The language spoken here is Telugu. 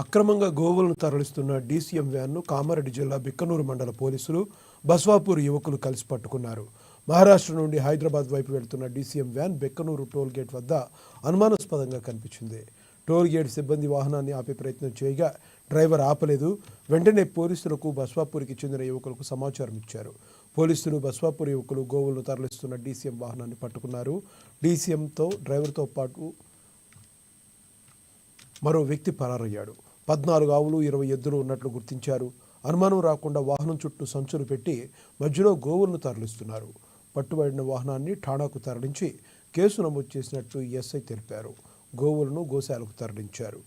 అక్రమంగా గోవులను తరలిస్తున్న డీసీఎం వ్యాన్ను కామారెడ్డి జిల్లా బిక్కనూరు మండల పోలీసులు బస్వాపూర్ యువకులు కలిసి పట్టుకున్నారు. మహారాష్ట్ర నుండి హైదరాబాద్ వైపు వెళ్తున్న DCM van Bekkanur toll gate వద్ద అనుమానాస్పదంగా కనిపించింది. టోల్ గేట్ సిబ్బంది వాహనాన్ని ఆపే ప్రయత్నం చేయగా డ్రైవర్ ఆపలేదు. వెంటనే పోలీసులకు బస్వాపూర్కి చెందిన యువకులకు సమాచారం ఇచ్చారు. పోలీసులు బస్వాపూర్ యువకులు గోవులను తరలిస్తున్న డీసీఎం వాహనాన్ని పట్టుకున్నారు. డీసీఎంతో డ్రైవర్తో పాటు మరో వ్యక్తి పరారయ్యాడు. పద్నాలుగు ఆవులు ఇరవై ఎద్దులు ఉన్నట్లు గుర్తించారు. అనుమానం రాకుండా వాహనం చుట్టూ సంచులు పెట్టి మధ్యలో గోవులను తరలిస్తున్నారు. పట్టుబడిన వాహనాన్ని ఠాణాకు తరలించి కేసు నమోదు చేసినట్లు ఎస్ఐ తెలిపారు. గోవులను గోశాలకు తరలించారు.